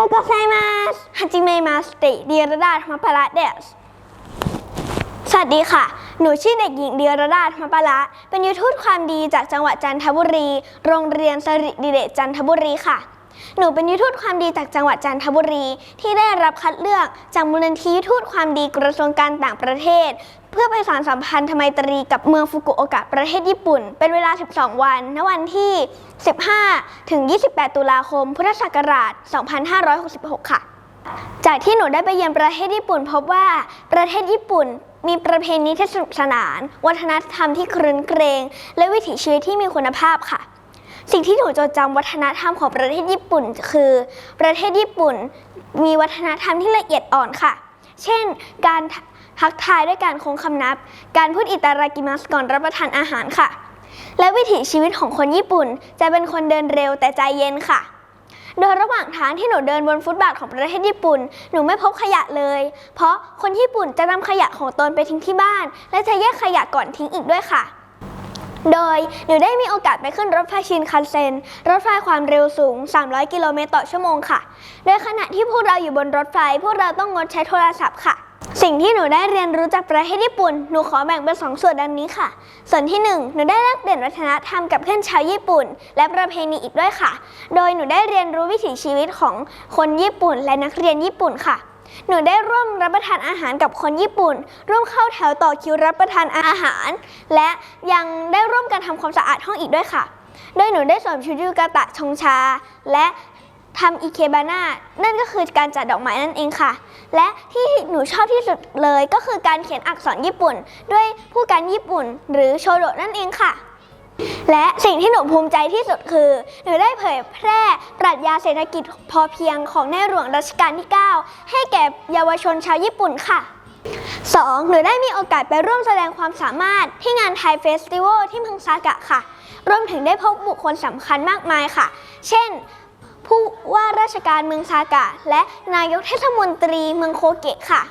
ようございますはじめましてเดียรดาธรรมปาระเดสสวัสดีค่ะ หนูชื่อเด็กหญิงเดียรดาธรรมปาระเป็นยูทูตความดีจากจังหวัดจันทบุรี โรงเรียนสริดิเดชจันทบุรีค่ะ หนูเป็นยูทูตความดีจากจังหวัดจันทบุรี ที่ได้รับคัดเลือกจากมูลนิธิยูทูตความดีกระทรวงการต่างประเทศ เพื่อไปสานสัมพันธไมตรีกับเมืองฟุกุโอกะประเทศญี่ปุ่น เป็นเวลา 12 วัน ณ วันที่ 15 ถึง 28 ตุลาคม พุทธศักราช 2566 ค่ะ จากที่หนูได้ไปเยือนประเทศญี่ปุ่น พบว่าประเทศญี่ปุ่นมีประเพณีที่สนุกสนาน วัฒนธรรมที่ครื้นเกรง และวิถีชีวิตที่มีคุณภาพค่ะ สิ่งที่หนูจดจำวัฒนธรรมของประเทศญี่ปุ่น คือ ประเทศญี่ปุ่นมีวัฒนธรรมที่ละเอียดอ่อนค่ะ เช่น การทักทายด้วยการโค้งคำนับ การพูดอิตารากิมัสก่อนรับประทานอาหารค่ะ และวิถีชีวิตของคนญี่ปุ่นจะเป็นคนเดินเร็วแต่ใจเย็นค่ะ โดยระหว่างทางที่หนูเดินบนฟุตบาทของประเทศญี่ปุ่น หนูไม่พบขยะเลย เพราะคนญี่ปุ่นจะนำขยะของตนไปทิ้งที่บ้าน และจะแยกขยะก่อนทิ้งอีกด้วยค่ะ โดยหนูได้มีโอกาสไปขึ้นรถไฟชินคันเซ็น รถไฟความเร็วสูง 300 กิโลเมตรต่อชั่วโมงค่ะ โดยขณะที่พวกเราอยู่บนรถไฟ พวกเราต้องงดใช้โทรศัพท์ค่ะ สิ่งที่หนูได้เรียนรู้จากประเทศญี่ปุ่น หนูขอแบ่งเป็นสองส่วนดังนี้ค่ะ ส่วนที่หนึ่งหนูได้แลกเปลี่ยนวัฒนธรรมกับเพื่อนชาวญี่ปุ่น และประเพณีอีกด้วยค่ะ โดยหนูได้เรียนรู้วิถีชีวิตของคนญี่ปุ่น และนักเรียนญี่ปุ่นค่ะ หนูได้ร่วมรับประทานอาหารกับคนญี่ปุ่น ร่วมเข้าแถวต่อคิวรับประทานอาหาร และยังได้ร่วมกันทำความสะอาดห้องอีกด้วยค่ะ โดยหนูได้สวมชุดยูกาตะชงชา และทำอิเคบาน่านั่นก็คือการจัดดอกไม้นั่นเองค่ะ และที่หนูชอบที่สุดเลยก็คือการเขียนอักษรญี่ปุ่น ด้วยผู้การญี่ปุ่น หรือโชโดนั่นเองค่ะ และสิ่งที่หนูภูมิใจที่สุดคือหนูได้เผยแพร่ปรัชญาเศรษฐกิจพอเพียงของในหลวงรัชกาลที่ 9 ให้แก่เยาวชนชาวญี่ปุ่นค่ะ 2. หนูได้มีโอกาสไปร่วมแสดงความสามารถที่งานไทยเฟสติวัลที่เมืองซากะค่ะ รวมถึงได้พบบุคคลสำคัญมากมายค่ะ เช่น ผู้ว่าราชการเมืองซากะ และนายกเทศมนตรีเมืองโคเกะค่ะ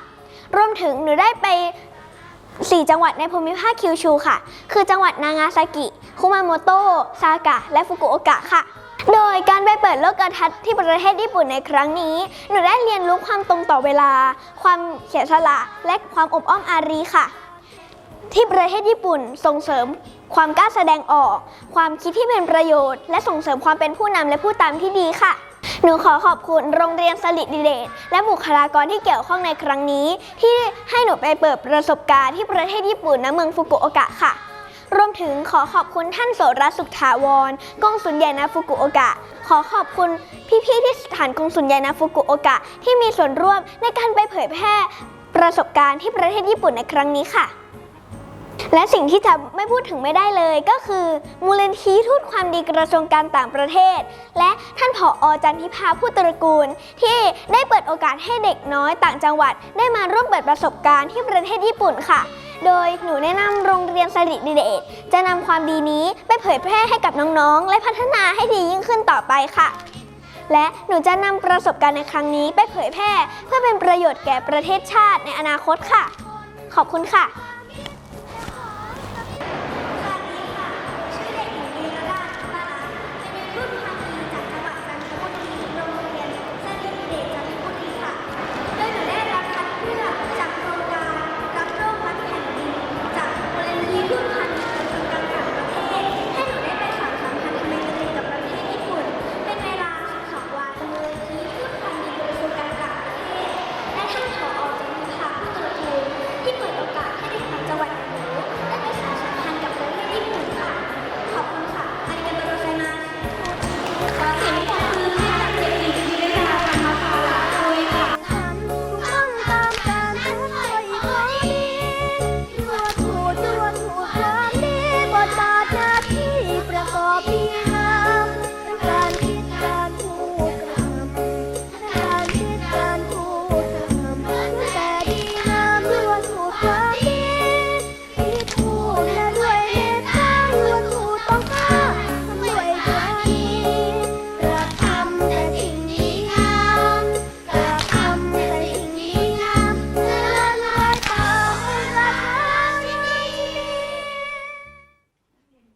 รวมถึงหนูได้ไป 4 จังหวัดในภูมิภาคคิวชูค่ะ คือจังหวัดนางาซากิ คุมาโมโตะ ซากะ และฟุกุโอกะค่ะ โดยการไปเปิดโลกทัศน์ที่ประเทศญี่ปุ่นในครั้งนี้ หนูได้เรียนรู้ความตรงต่อเวลา ความเสียสละ และความอบอ้อมอารีค่ะ ที่ประเทศญี่ปุ่นส่งเสริมความกล้าแสดงออก ความคิดที่เป็นประโยชน์ และส่งเสริมความเป็นผู้นำและผู้ตามที่ดีค่ะ หนูขอขอบคุณโรงเรียนสลิดดิเดตและบุคลากรที่เกี่ยวข้องในครั้งนี้ ที่ให้หนูไปเปิดประสบการณ์ที่ประเทศญี่ปุ่นณเมืองฟุกุโอกะค่ะ รวมถึงขอขอบคุณท่านโสรสุขถาวรกองสุลใหญ่ณฟุกุโอกะ ขอขอบคุณพี่ๆที่สถานกองสุลใหญ่ณฟุกุโอกะที่มีส่วนร่วมในการไปเผยแพร่ประสบการณ์ที่ประเทศญี่ปุ่นในครั้งนี้ค่ะ และสิ่งที่จะไม่พูดถึงไม่ได้เลยก็คือ มูลนิธิทูตความดีกระทรวงการต่างประเทศ และท่านผออจันทิพาผู้ตระกูล ที่ได้เปิดโอกาสให้เด็กน้อยต่างจังหวัด ได้มาร่วมเปิดประสบการณ์ที่ประเทศญี่ปุ่นค่ะ โดยหนูแนะนำโรงเรียนสริดิเดตจะนำความดีนี้ไปเผยแพร่ให้กับน้องๆ และพัฒนาให้ดียิ่งขึ้นต่อไปค่ะและหนูจะนำประสบการณ์ในครั้งนี้ไปเผยแพร่ เพื่อเป็นประโยชน์แก่ประเทศชาติในอนาคตค่ะ ขอบคุณค่ะ